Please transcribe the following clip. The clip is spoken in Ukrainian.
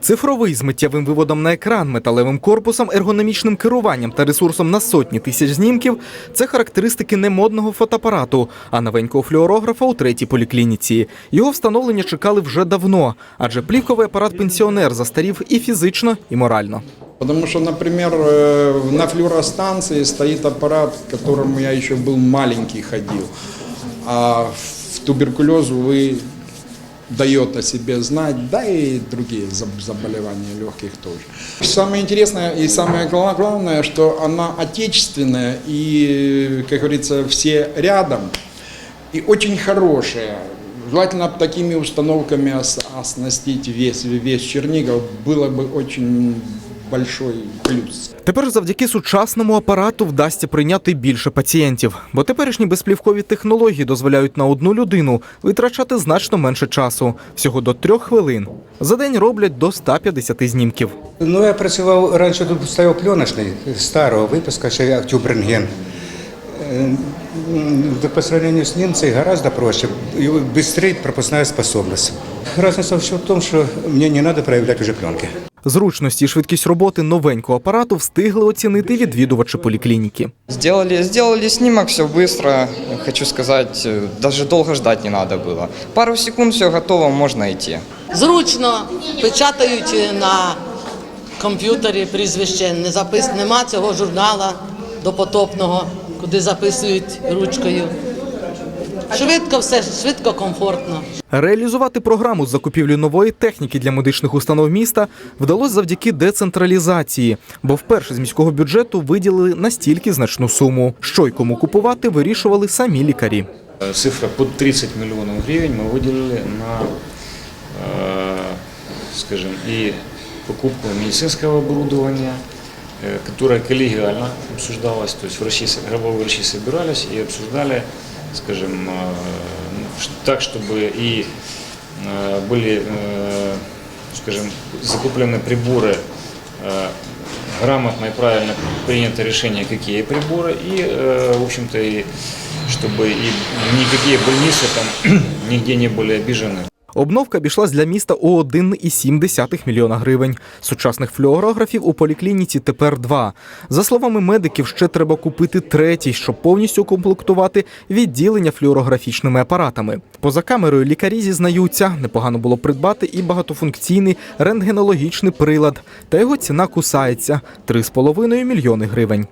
Цифровий з миттєвим виводом на екран, металевим корпусом, ергономічним керуванням та ресурсом на сотні тисяч знімків це характеристики не модного фотоапарату, а новенького флюорографа у третій поліклініці. Його встановлення чекали вже давно, адже плівковий апарат пенсіонер застарів і фізично, і морально. Потому что, например, э, на флюоростанции стоит аппарат, к которому я еще был маленький ходил. А в туберкулез, увы, дает о себе знать, да и другие заб- заболевания легких тоже. Самое интересное и самое гла- главное, что она отечественная и, как говорится, все рядом и очень хорошая. Желательно такими установками ос- оснастить весь, весь Чернигов, было бы очень большой плюс. Тепер завдяки сучасному апарату вдасться прийняти більше пацієнтів, бо теперішні безплівкові технології дозволяють на одну людину витрачати значно менше часу всього до трьох хвилин. За день роблять до 150 знімків. Ну, я працював раніше тут стояв пленочний старого випуска, ще як тюбренген. М, По сравнению с ним це гораздо проще и быстрее пропускная способность. Разница в том, что мне не надо проявлять уже пленки. Зручності і швидкість роботи новенького апарату встигли оцінити відвідувачі поліклініки. Сделали, сделали снимок, все быстро. Хочу сказать, э, даже долго ждать не надо было. Пару секунд, все готово, можно идти. Зручно печатають на комп'ютері прізвище, не запис, нема цього журнала допотопного, куди записують ручкою. Швидко все, швидко, комфортно. Реалізувати програму з закупівлі нової техніки для медичних установ міста вдалося завдяки децентралізації, бо вперше з міського бюджету виділили настільки значну суму. Що й кому купувати, вирішували самі лікарі. Э, Цифра под 30 миллионов гривен мы выделили на, э, скажем, и покупку медицинского оборудования, Э, которое коллегиально обсуждалось, то есть врачи, головные врачи собирались и обсуждали, скажем, э, ну, так, чтобы и э, были, скажем, закуплены приборы, грамотно и правильно принято решение, какие приборы, и, в общем-то, и чтобы и никакие больницы там нигде не были обижены. Обновка обійшлась для міста у 1,7 мільйона гривень. Сучасних флюорографів у поліклініці тепер два. За словами медиків, ще треба купити третій, щоб повністю укомплектувати відділення флюорографічними апаратами. Поза камерою лікарі зізнаються, непогано було придбати і багатофункційний рентгенологічний прилад. Та його ціна кусається 3,5 мільйони гривень.